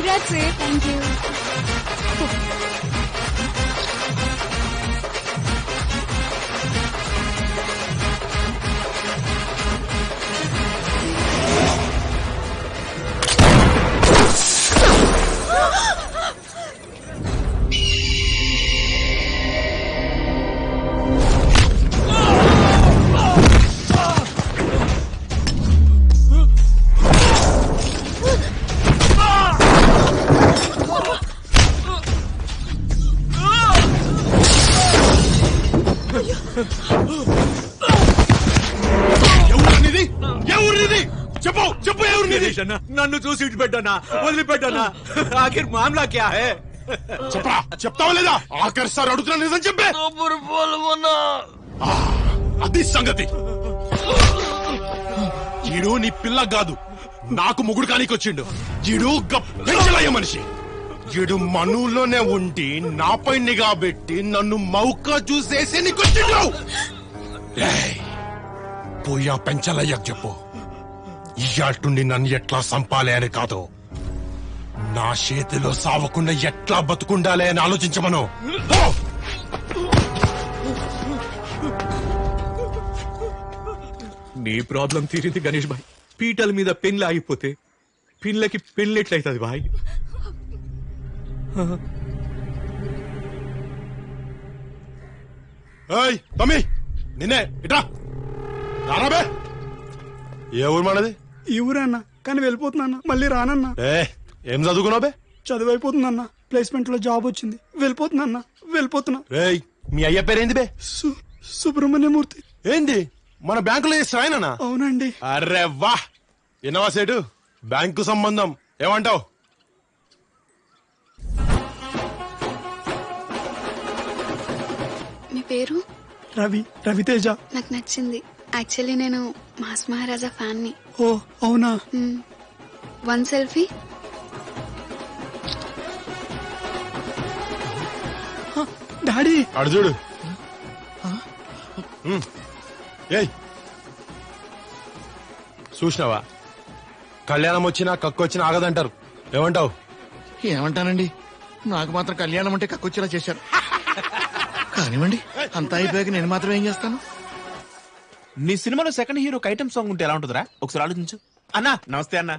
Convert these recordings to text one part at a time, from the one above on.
That's it. Thank you. నన్ను చూసి ఇటు పెట్టన్నా వదిలిపెట్టన్నా ఆఖిర్ మామలా క్యా హే? చెప్పరా? చెప్తావా లేదా? ఆఖరి సార్ అడుగుతున్నా నిజం చెప్పే. అది సంగతి. ఈడు నీ పిల్ల కాదు. నాకు ముగుడు కానికి వచ్చిండు ఈడు పెంచలయ్య మనిషి. ఈడు మనూలోనే ఉండి నాపై నిఘా పెట్టి నన్ను మౌక చూసేసి నీకొచ్చిండు. పోయా పెంచలయ్యకు చెప్పు. ఇయ్యాటుండి నన్ను ఎట్లా సంపాలి అని కాదు. నా చేతిలో సావకుండా ఎట్లా బతుకుండాలి అని ఆలోచించమను! నీ ప్రాబ్లం తీరింది గణేష్ భాయ్ పీటల మీద పెన్లు ఆగిపోతే పిన్లకి పెన్లు ఎట్లయితుంది భాయ్ ఏయ్ తమ్మి నిన్నే ఇట్రా. రారాబే ఏ ఊరు మనది ఈ ఊరన్నా కానీ వెళ్ళిపోతున్నా మళ్ళీ రానన్నా. ఏ ఏం చదువుకున్నావు బే? చదువు అయిపోతుందన్నా ప్లేస్మెంట్లో జాబ్ వచ్చింది. వెళ్ళిపోతున్నా వెళ్ళిపోతున్నా. రేయ్ మీ అయ్య పేరేంది బే? సు సుబ్రహ్మణ్యమూర్తి. ఏంది? మన బ్యాంకులో చేసిన ఆయననా? అవునండి. అరే వా! సేటు? బ్యాంకు సంబంధం. ఏమంటావు? మీ పేరు? రవి రవితేజ. నాకు నచ్చింది. యాక్చువల్లీ నేను మాస్ మహారాజా ఫ్యాన్ని ఓ అవునా? One selfie. డాడీ! అడు చూడు. ఏయ్! చూసినావా? కళ్యాణం వచ్చినా కక్కు వచ్చినా ఆగదంటారు. ఏమంటావు? ఏమంటానండి? నాకు మాత్రం కళ్యాణం అంటే కక్కొచ్చేలా చేశారు. కానివ్వండి అంతా అయిపోయాక నేను మాత్రం ఏం చేస్తాను? నీ సినిమాలో సెకండ్ హీరోకి ఐటమ్ సాంగ్ ఉంటే ఎలా ఉంటుందిరా? ఒకసారి ఆలోచించు. అన్నా నమస్తే అన్నా.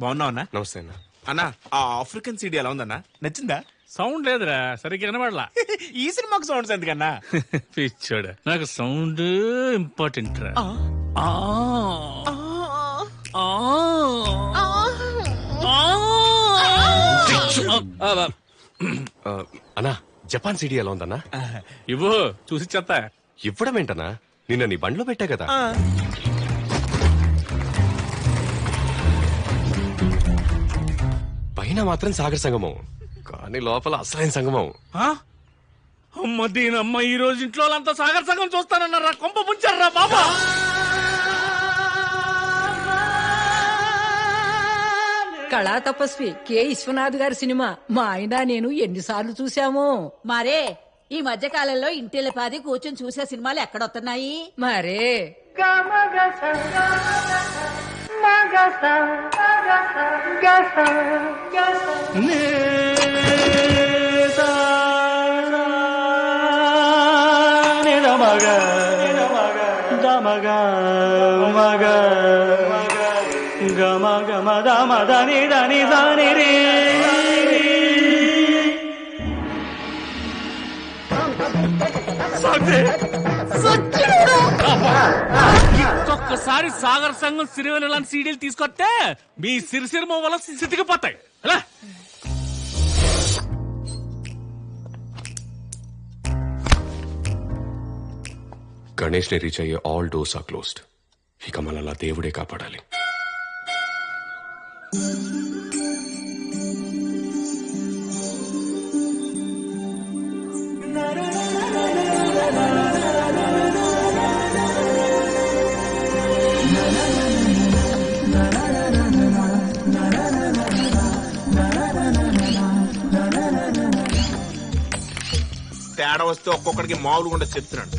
బాగున్నావు అన్నా? నమస్తే అన్న. అన్నా ఆ ఆఫ్రికన్ సీడీ ఎలా ఉందన్నా? నచ్చిందా? సౌండ్ లేదురా సరిగ్గా వినబడలా. ఈ సినిమాకు సౌండ్స్ ఎందుకన్నా? పిచ్చోడు నాకు సౌండ్ ఇంపార్టెంట్ రా. ఆ. ఆ. ఆ. అన్నా జపాన్ సిటీ ఎలా ఉందన్నా? ఇవ్వు చూసి చెత్త ఇవ్వడం ఏంటన్నా నిన్న నీ బండ్లో పెట్టా కదా. పైన మాత్రం సాగర సంగమం కానీ లోపల అసలైన సంగమం. ఆ? అమ్మ దీనమ్మ ఈ రోజు ఇంట్లో వాళ్ళంతా సాగర్ సంఘం చూస్తానన్నారా? కొంప ముంచారా బాబా? కళా తపస్వి కె. విశ్వనాథ్ గారి సినిమా. మా ఆయన నేను ఎన్నిసార్లు చూశాము. మరే ఈ మధ్య కాలంలో ఇంటిల పాది కూర్చొని చూసే సినిమాలు ఎక్కడొస్తున్నాయి మరే ఒక్కసారి సాగర్ సంఘం సిరివెల లాంటి సీడీలు తీసుకొస్తే మీ సిరిసిరిమ వల్ల సితికిపోతాయి. ఎలా? గణేష్ని రీచ్ అయ్యే ఆల్ డోర్స్ ఆర్ క్లోజ్డ్. ఇక మనల్ని దేవుడే కాపాడాలి. ఒక్కొక్కడికి మామూలుగా ఉండదు చెప్తున్నాడు.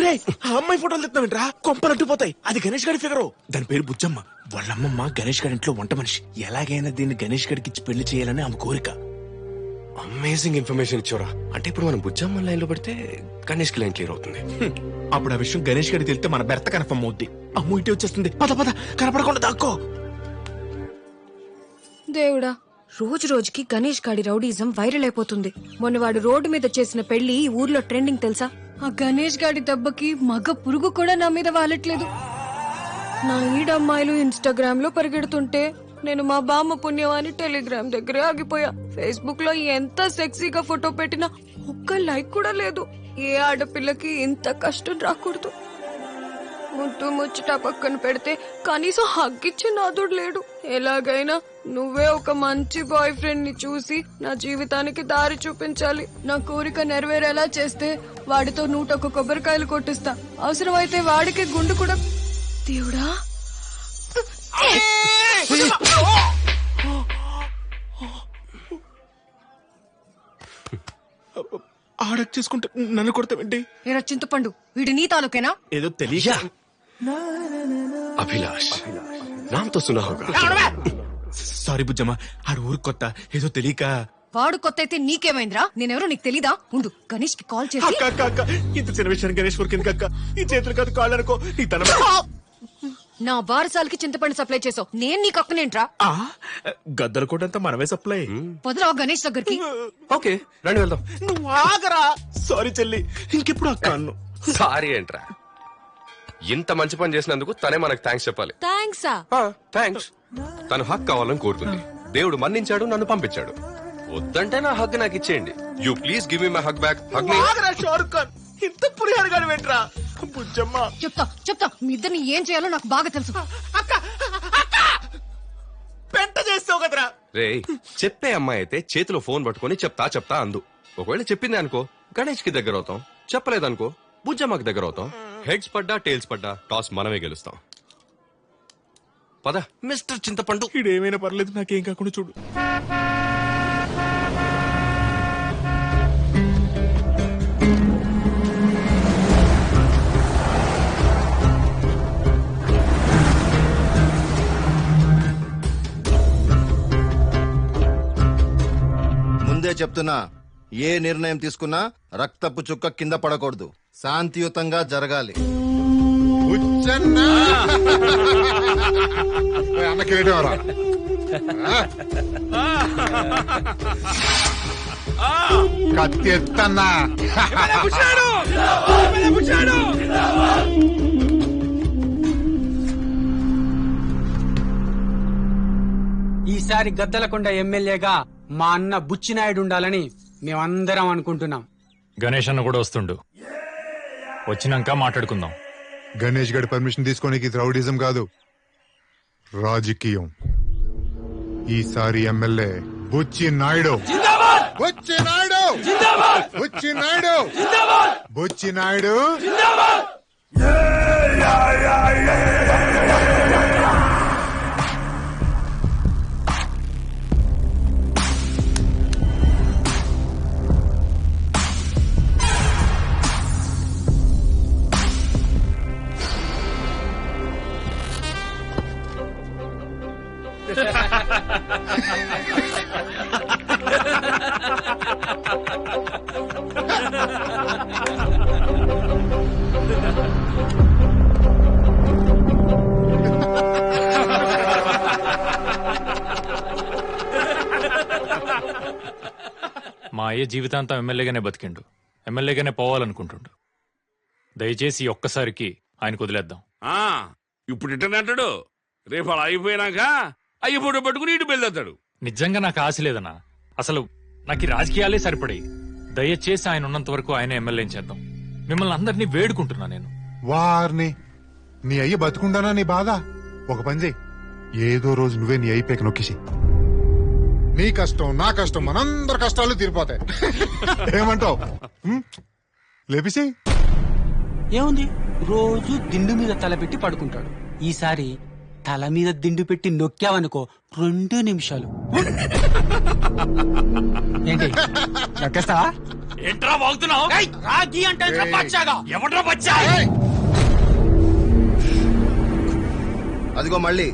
రే ఆ అమ్మాయి ఫోటోలు తెస్తావేంట్రా కొంపలు పోతాయి అది గణేష్ గడి ఫిగరు. దాని పేరు బుజ్జమ్మ. వాళ్ళమ్మమ్మ గణేష్ గడి ఇంట్లో వంట మనిషి. ఎలాగైనా దీన్ని గణేష్ గడికి ఇచ్చి పెళ్ళి చేయాలని ఆమె కోరిక. అమేజింగ్ ఇన్ఫర్మేషన్ ఇచ్చారా అంటే ఇప్పుడు మనం బుజ్జమ్మ లైన్లో పెడితే గణేష్కి లైన్ క్లియర్ అవుతుంది. అప్పుడు ఆ విషయం గణేష్ గడి తెలిస్తే మన బెర్త కన్ఫర్మ్ అవుద్ది. అమ్మ ఇటే వచ్చేస్తుంది. పద పద కనపడకుండా దాక్కో. దేవుడా రోజు రోజుకి గణేష్ గాడి రౌడీజం వైరల్ అయిపోతుంది. మొన్న వాడు రోడ్డు మీద చేసిన పెళ్ళి ఊర్లో ట్రెండింగ్ తెలుసా? ఆ గణేష్ గాడి దెబ్బకి మగ పురుగు కూడా నా మీద వాలట్లేదు. నా ఈడమ్మాయిలు ఇన్స్టాగ్రామ్లో పరిగెడుతుంటే నేను మా బామ్మ పుణ్యం అని టెలిగ్రామ్ దగ్గరే ఆగిపోయా. ఫేస్బుక్లో ఎంత సెక్సీగా ఫోటో పెట్టినా ఒక్క లైక్ కూడా లేదు. ఏ ఆడపిల్లకి ఇంత కష్టం రాకూడదు. ముట్టు ముచ్చట పక్కన పెడితే కనీసం హగ్గిచ్చే నాదుడు లేడు. ఎలాగైనా నువ్వే ఒక మంచి బాయ్ ఫ్రెండ్ని చూసి నా జీవితానికి దారి చూపించాలి. నా కోరిక నెరవేరేలా చేస్తే వాడితో నూట ఒక కొబ్బరికాయలు కొట్టిస్తా. అవసరమైతే వాడికి గుండు కూడా దేవుడా? ఆడక్ చేసుకుంటే నన్ను కొడతావేంటి? ఏరా చింతపండు వీడి నీ తాలూకేనా? ఏదో తెలియ అభిలాష్ నామ్తో సునా హోగా సారీ బుజ్జమ్మ. ఆడు ఊరు కొత్త. ఏదో తెలియక. వాడు కొత్త అయితే నీకేమైందిరా? నేనెవరో నీకు తెలీదా? ఉండు గణేష్కి కాల్ చేసి. అక్క అక్క అక్క. ఇంత చిన్న విషయాన్ని గణేష్ ఊరికి ఎందుకు అక్క. ఈ చేతులు కాదు కాళ్ళు అనుకో నీ తన నా బారసాలకి చింతపండు సప్లై చేసావు. నేను నీకు అక్కనేంట్రా? ఆ, గద్దలు కూడా అంతా మనమే సప్లై పొదరావు గణేష్ దగ్గరికి. ఓకే రండి వెళ్దాం. నువ్వు ఆగరా. సారీ చెల్లి. ఇంకెప్పుడు అక్క అన్ను? సారీ ఏంట్రా? ఇంత మంచి పని చేసినందుకు తనే మనకు థ్యాంక్స్ చెప్పాలి. థ్యాంక్సా థ్యాంక్స్ తను హక్ కావాలని కోరుకుంది దేవుడు మన్నించాడు నన్ను పంపించాడు. వద్దంటే నా హగ్ నాకు ఇచ్చేయండి. You please give me my hug back ఆగరా షారుఖ్ ఖాన్. ఇంత గాని వెంట్రా బుజ్జమ్మ. చెప్తా చెప్తా. మీ ఇద్దరిని ఏం చేయాలో నాకు బాగా తెలుసు. పెంట చేస్తావు కదరా? రే చెప్పే అమ్మాయి అయితే చేతిలో ఫోన్ పట్టుకొని చెప్తా చెప్తా అందు. ఒకవేళ చెప్పింది అనుకో గణేష్కి దగ్గర అవుతాం. చెప్పలేదనుకో బుజ్జమ్మకి దగ్గర అవుతాం. హెడ్స్ పడ్డా టైల్స్ పడ్డా టాస్ మనమే గెలుస్తాం. పద. మిస్టర్ చింతపండు. ఇడేమైనా పర్లేదు నాకేం కాకుండా చూడు. ముందే చెప్తున్నా ఏ నిర్ణయం తీసుకున్నా రక్తపు చుక్క కింద పడకూడదు. శాంతియుతంగా జరగాలి. కత్తి ఎత్తన్నా ఈసారి గద్దలకొండ ఎమ్మెల్యేగా మా అన్న బుచ్చినాయుడు ఉండాలని మేమందరం అనుకుంటున్నాం. గణేష్ అన్న కూడా వస్తుండు. వచ్చినాక మాట్లాడుకుందాం. గణేష్ గడి పర్మిషన్ తీసుకోనికి రౌడిజం కాదు. రాజకీయం. ఈసారి ఎమ్మెల్యే బుచ్చి నాయుడు. బుచ్చి నాయుడు! బుచ్చి నాయుడు! బుచ్చి నాయుడు! మా అయ్య జీవితాంతం ఎమ్మెల్యేగానే బతికిండు. ఎమ్మెల్యేగానే పోవాలనుకుంటుండు. దయచేసి ఒక్కసారికి ఆయనకు వదిలేద్దాం. ఆ ఇప్పుడు ఇట్టని అంటాడు. రేపు అలా అయిపోయినాక అయ్యి ఫోటో పట్టుకుని ఇటు బయలుదేస్తాడు నిజంగా నాకు ఆశ లేదన్నా. అసలు నాకు ఈ రాజకీయాలే సరిపడాయి. దయచేసి ఆయన ఉన్నంత వరకు ఆయన ఎమ్మెల్యే చేద్దాం. మిమ్మల్ని అందరినీ వేడుకుంటున్నా నేను. వారిని నీ అయ్యి బతుకుండానా నీ బాధ? ఒక పని చేయి. ఏదో రోజు నువ్వే నీ అయ్యి పేక నొక్కేసి నీ కష్టం నా కష్టం మనందరి కష్టాలు తీరిపోతాయి. ఏమంటావు? లేపిసి. ఏముంది? రోజు దిండు మీద తలపెట్టి పడుకుంటాడు. ఈసారి తల మీద దిండు పెట్టి నొక్కావనుకో రెండు నిమిషాలు. ఏంటి? నొక్కేస్తావా? ఏంట్రా వాగుతున్నావు రాగి అంటే ఎవడ్రా బచ్చా? అదిగో మళ్ళీ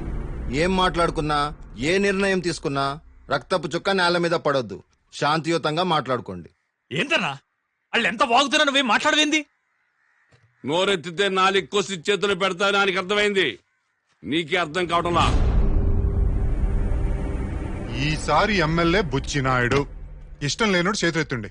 ఏం మాట్లాడుకున్నా ఏ నిర్ణయం తీసుకున్నా రక్తపు చుక్క నేల మీద పడొద్దు. శాంతియుతంగా మాట్లాడుకోండి. ఏంటన్నా వాళ్ళు ఎంత వాగుతున్నా నువ్వేం మాట్లాడవేంది? నోరెత్తితే నాలుగు కోసి చేతులు పెడతా నాకు అర్థమైంది. నీకే అర్థం కావడంలా ఈసారి ఎమ్మెల్యే బుచ్చినాయుడు. ఇష్టం లేనోడు చేతులెత్తుండి.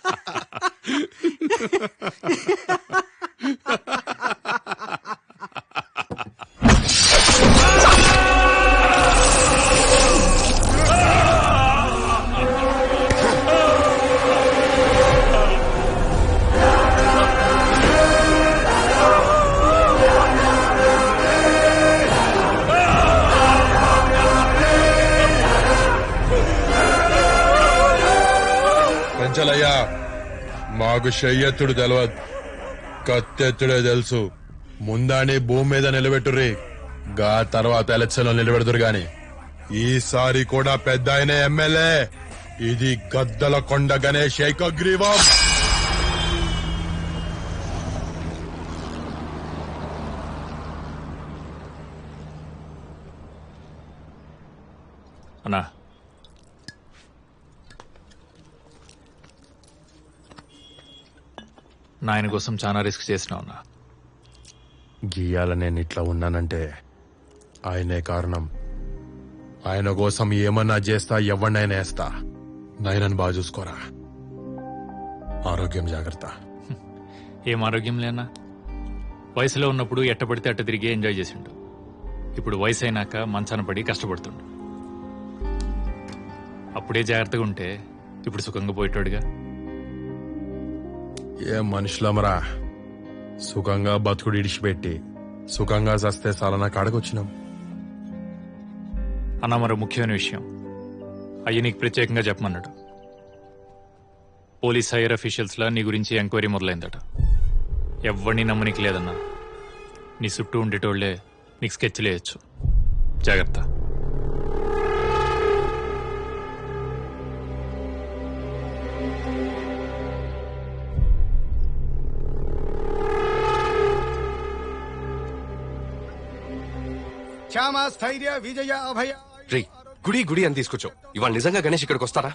హ్మ్? మాకు శయ్యత్తుడు తెలవదు. కత్తెత్తుడే తెలుసు. ముందాని భూమి మీద నిలబెట్టుర్రి. గా తర్వాత ఎలక్షన్లో నిలబెడుతురు గాని. ఈసారి కూడా పెద్ద ఆయన ఎమ్మెల్యే. ఇది గద్దల కొండ గణేష్ ఏకగ్రీవం. అన్నా నాయన కోసం చాలా రిస్క్ చేసినావు అన్నా గీయాల నేను ఇట్లా ఉన్నానంటే ఆయనే కారణం. ఆయన కోసం ఏమన్నా చేస్తా ఎవరినైనా వేస్తా. నాయనని బాగా చూసుకోరా. ఆరోగ్యం జాగ్రత్త. ఏం ఆరోగ్యం లేనా? వయసులో ఉన్నప్పుడు ఎట్ట పడితే అట్ట తిరిగి ఎంజాయ్ చేసిండు. ఇప్పుడు వయసు అయినాక మంచాన పడి కష్టపడుతుండు. అప్పుడే జాగ్రత్తగా ఉంటే ఇప్పుడు సుఖంగా పోయేటోడుగా. ఏం మనుషులమరా? సుఖంగా బతుకుడు ఇడిచిపెట్టి సుఖంగా చస్తే చాలా కాడకొచ్చినాం? అన్న మరో ముఖ్యమైన విషయం. అయ్యి నీకు ప్రత్యేకంగా చెప్పమన్నాడు. పోలీస్ హైయర్ అఫీషియల్స్లా నీ గురించి ఎంక్వైరీ మొదలైందట. ఎవరిని నమ్మనికి లేదన్నా. నీ చుట్టూ ఉండేటోళ్ళే నీకు స్కెచ్లు వేయచ్చు. జాగ్రత్త. క్షామ స్థైర్య విజయ అభయ. రే గుడి గుడి అని తీసుకొచ్చు ఇవాళ నిజంగా గణేష్ ఇక్కడికి వస్తారా?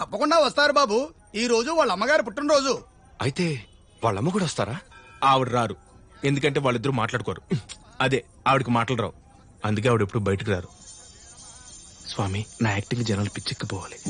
తప్పకుండా వస్తారు బాబు. ఈ రోజు వాళ్ళ అమ్మగారు పుట్టినరోజు. అయితే వాళ్ళమ్మ కూడా వస్తారా? ఆవిడ రారు. ఎందుకంటే వాళ్ళిద్దరూ మాట్లాడుకోరు. అదే ఆవిడకి మాటలు రావు. అందుకే ఆవిడ ఎప్పుడు బయటకు రారు. స్వామి నా యాక్టింగ్ జనాలు పిచ్చెక్కిపోవాలి.